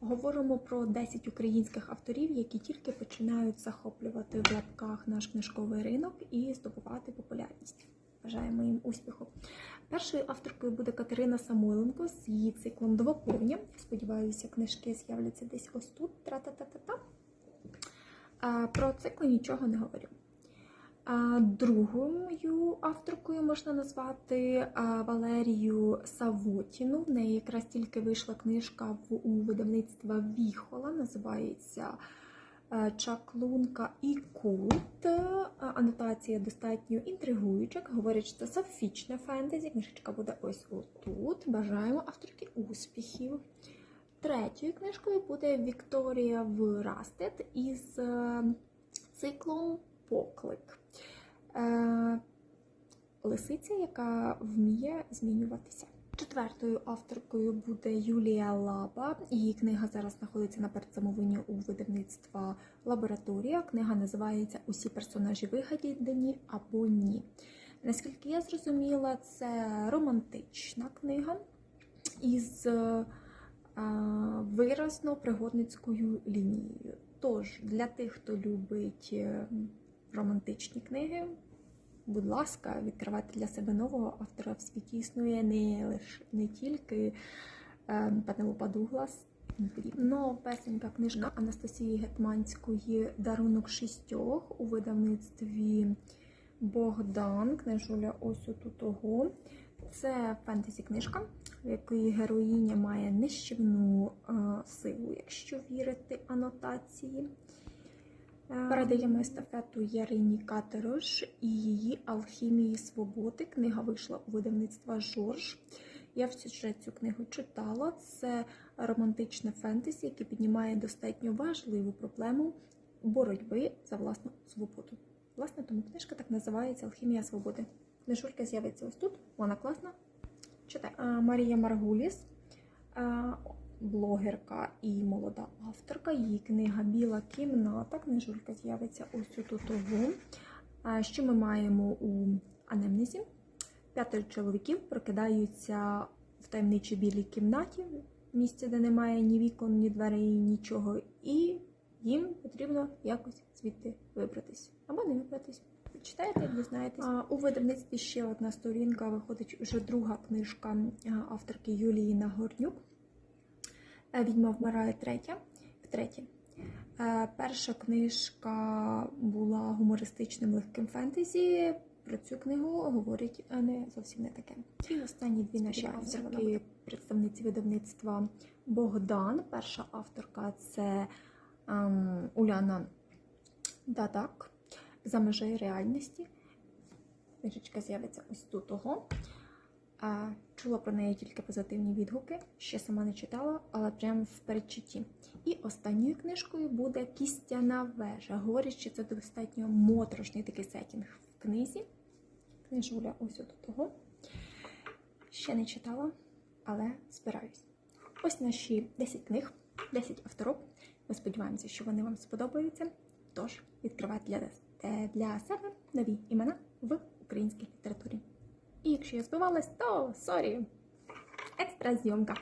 Говоримо про 10 українських авторів, які тільки починають захоплювати в лапках наш книжковий ринок і здобувати популярність. Бажаємо їм успіху. Першою авторкою буде Катерина Самойленко з її циклом Двоповня. Сподіваюся, книжки з'являться десь ось тут. Тра-та-та-та-та. Про цикли нічого не говорю. Другою авторкою можна назвати Валерію Савотіну. В неї якраз тільки вийшла книжка у видавництва Віхола, називається е, Чаклунка і кут. Е, Анотація достатньо інтригуюча. Говорять, що це сафічне фентезі. Книжечка буде ось отут. Бажаємо авторки успіхів. Третьою книжкою буде Вікторія Врастет із е, циклом Поклик. Е, Лисиця, яка вміє змінюватися. Четвертою авторкою буде Юлія Лаба. Її книга зараз знаходиться на передзамовленні у видавництва Лабораторія. Книга називається Усі персонажі вигадані або ні. Наскільки я зрозуміла, це романтична книга із е, виразно пригодницькою лінією. Тож, для тих, хто любить е, романтичні книги, будь ласка, відкривайте для себе нового автора в світі існує не лише не тільки е, Пенелопа Дуглас. Новесенька книжка Анастасії Гетманської Дарунок шістьох у видавництві Богдан. Книжуля ось отут того. Це фентезі-книжка, в якій героїня має нищівну е, силу, якщо вірити анотації. Е, Передаємо естафету Ярині Катерош і її Алхімії свободи. Книга вийшла у видавництва Жорж. Я вже цю книгу читала. Це романтичне фентезі, яке піднімає достатньо важливу проблему боротьби за власну свободу. Власне, тому книжка так називається Алхімія свободи. Книжулька з'явиться ось тут, вона класна. Читай. Марія Маргуліс, блогерка і молода авторка. Її книга Біла кімната. Книжулька з'явиться ось того. Що ми маємо у анемнезі? П'ятеро чоловіків прокидаються в таємничій білій кімнаті, місці, де немає ні вікон, ні дверей, нічого, і їм потрібно якось звідти вибратись або не вибратись. Читаєте, дізнаєтесь. У видавництві ще одна сторінка виходить вже друга книжка авторки Юлії Нагорнюк. Е, Відьма вмирає третя. Втретє. Е, Перша книжка була гумористичним легким фентезі. Про цю книгу говорить е, не зовсім не таке. І останні дві наші авторки, представниці видавництва Богдан. Перша авторка це ем, Уляна Дадак за межею реальності. Книжечка з'явиться ось тут того. Чула про неї тільки позитивні відгуки, ще сама не читала, але прямо в передчутті. І останньою книжкою буде Кістяна вежа. Говорять, що це достатньо моторошний такий сетінг в книзі. Книжуля ось от того. Ще не читала, але збираюсь. Ось наші 10 книг, 10 авторок. Ми сподіваємося, що вони вам сподобаються. Тож відкривайте для, е, для себе нові імена в українській літературі. І якщо я збивалась, то сорі, екстра зйомка.